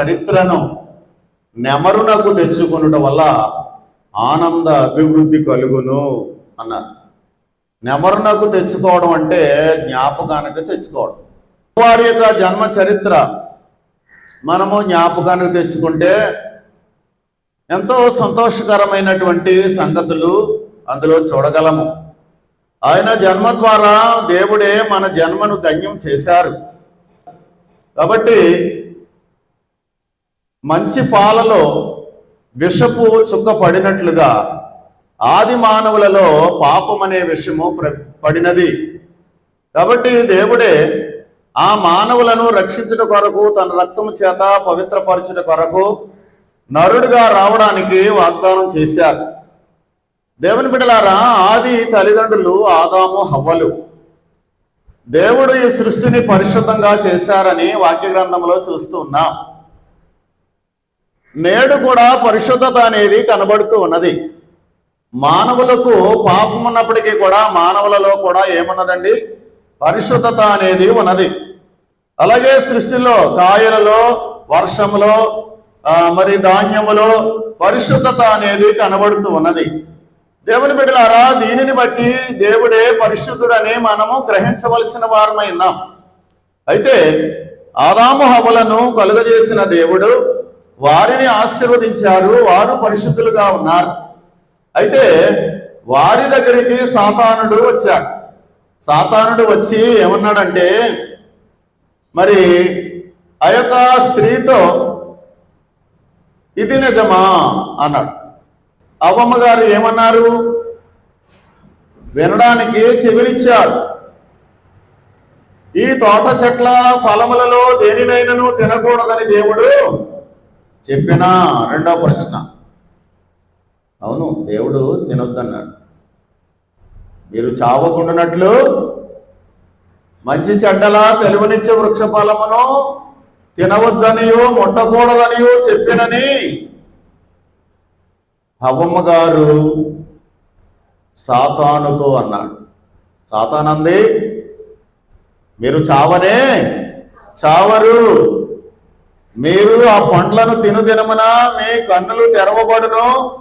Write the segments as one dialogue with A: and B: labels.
A: చరిత్రను నెమరునకు తెచ్చుకొనుట వల్ల ఆనంద అభివృద్ధి కలుగును అన్నారు. నెమరునకు తెచ్చుకోవడం అంటే జ్ఞాపకానికి తెచ్చుకోవడం. వారి యొక్క జన్మ చరిత్ర మనము జ్ఞాపకానికి తెచ్చుకుంటే ఎంతో సంతోషకరమైనటువంటి సంగతులు అందులో చూడగలము. ఆయన జన్మ ద్వారా దేవుడే మన జన్మను ధన్యం చేశారు. కాబట్టి మంచి పాలలో విషపు చుక్క పడినట్లుగా ఆది మానవులలో పాపం అనే విషయము ప్ర- పడినది. కాబట్టి దేవుడే ఆ మానవులను రక్షించుట కొరకు తన రక్తము చేత పవిత్రపరచుట కొరకు నరుడుగా రావడానికి వాగ్దానం చేశారు. దేవుని బిడ్డలారా ఆది తల్లిదండ్రులు ఆదాము హవ్వలు. దేవుడు ఈ సృష్టిని పరిశుద్ధంగా చేశారని వాక్య గ్రంథంలో చూస్తూ ఉన్నాం. నేడు కూడా పరిశుద్ధత అనేది కనబడుతూ ఉన్నది. మానవులకు పాపం ఉన్నప్పటికీ కూడా మానవులలో కూడా ఏమున్నదండి? పరిశుద్ధత అనేది ఉన్నది. అలాగే సృష్టిలో కాయలలో వర్షములో మరి ధాన్యములో పరిశుద్ధత అనేది కనబడుతూ ఉన్నది. దేవుని బిడ్డలారా దీనిని బట్టి దేవుడే పరిశుద్ధుడని మనము గ్రహించవలసిన వారమై ఉన్నాం. అయితే ఆదాము హవలను కలుగజేసిన దేవుడు వారిని ఆశీర్వదించారు వారు పరిశుద్ధులుగా ఉన్నారు. అయితే వారి దగ్గరికి సాతానుడు వచ్చాడు. సాతానుడు వచ్చి ఏమన్నాడంటే మరి ఆ యొక్క స్త్రీతో ఇది నిజమా? అన్నాడు. అవ్వమ్మ గారు ఏమన్నారు? వినడానికి చెవిలిచ్చారు. ఈ తోట చెట్ల ఫలములలో దేనినైనను తినకూడదని దేవుడు చెప్పిన రెండో ప్రశ్న. అవును దేవుడు తినొద్దన్నాడు. మీరు చావకుండానట్లు మంచి చెడ్డలా తెలివనిచ్చే వృక్షఫలమును తినవద్దనియో ముట్టకూడదనియో చెప్పినని హవమ్మ గారు సాతానుతో అన్నాడు. సాతానంది మీరు చావనే? చావరు. మీరు ఆ పండ్లను తినుదినమున మీ కన్నులు తెరవబడును.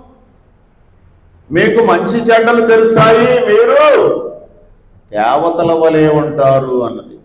A: మీకు మంచి చెడ్డలు తెలుస్తాయి. మీరు దేవతల వలె ఉంటారు అన్నది.